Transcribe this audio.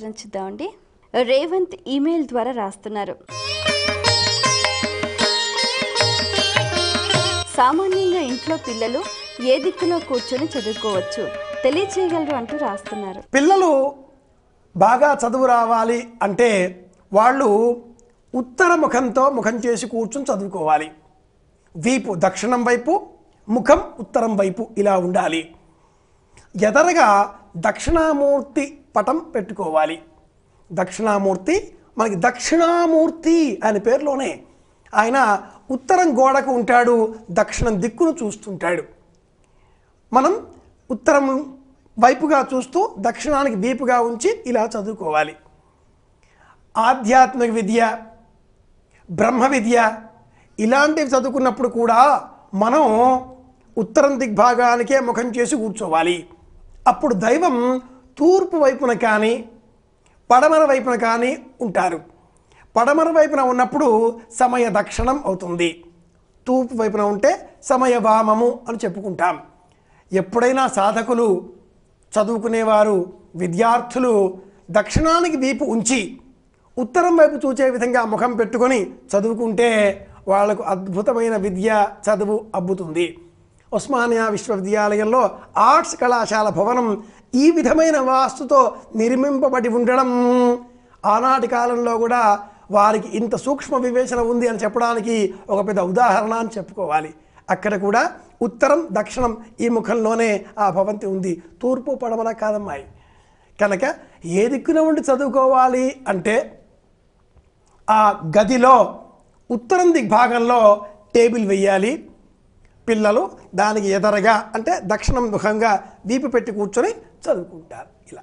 చూద్దామండి. రేవంత్ ఈమెయిల్ ద్వారా రాస్తున్నారు. సామాన్యంగా ఇంట్లో పిల్లలు ఏ దిక్కులో కూర్చొని చదువుకోవచ్చు. తెలియచేయగలరు అంటూ రాస్తున్నారు. పిల్లలు బాగా చదువు రావాలి అంటే వాళ్ళు ఉత్తర ముఖంతో ముఖం చేసి కూర్చొని చదువుకోవాలి. వీపు దక్షిణం వైపు ముఖం ఉత్తరం వైపు ఇలా ఉండాలి. ఎదరగా దక్షిణామూర్తి పటం పెట్టుకోవాలి. దక్షిణామూర్తి మనకి దక్షిణామూర్తి అనే పేరులోనే ఆయన ఉత్తరం గోడకు ఉంటాడు దక్షిణం దిక్కును చూస్తుంటాడు. మనం ఉత్తరం వైపుగా చూస్తూ దక్షిణానికి వీపుగా ఉంచి ఇలా చదువుకోవాలి. ఆధ్యాత్మిక విద్య బ్రహ్మ విద్య ఇలాంటివి చదువుకున్నప్పుడు కూడా మనం ఉత్తరం దిగ్భాగానికే ముఖం చేసి కూర్చోవాలి. అప్పుడు దైవం తూర్పు వైపున కానీ పడమర వైపున కానీ ఉంటారు. పడమర వైపున ఉన్నప్పుడు సమయ దక్షిణం అవుతుంది. తూర్పు వైపున ఉంటే సమయ వామము అని చెప్పుకుంటాం. ఎప్పుడైనా సాధకులు చదువుకునేవారు విద్యార్థులు దక్షిణానికి దీపు ఉంచి ఉత్తరం వైపు చూచే విధంగా ముఖం పెట్టుకొని చదువుకుంటే వాళ్ళకు అద్భుతమైన విద్య చదువు అబ్బుతుంది. ఉస్మానియా విశ్వవిద్యాలయంలో ఆర్ట్స్ కళాశాల భవనం ఈ విధమైన వాస్తుతో నిర్మింపబడి ఉండడం. ఆనాటి కాలంలో కూడా వారికి ఇంత సూక్ష్మ వివేచన ఉంది అని చెప్పడానికి ఒక పెద్ద ఉదాహరణ అని చెప్పుకోవాలి. అక్కడ కూడా ఉత్తరం దక్షిణం ఈ ముఖంలోనే ఆ భవంతి ఉంది. తూర్పు పడమన కాదమ్మాయి. కనుక ఏ దిక్కున ఉండి చదువుకోవాలి అంటే ఆ గదిలో ఉత్తరం దిగ్భాగంలో టేబుల్ వేయాలి పిల్లలు దానికి ఎదరగా అంటే దక్షిణం ముఖంగా వీపు పెట్టి కూర్చొని చదువుకుంటారు. ఇలా.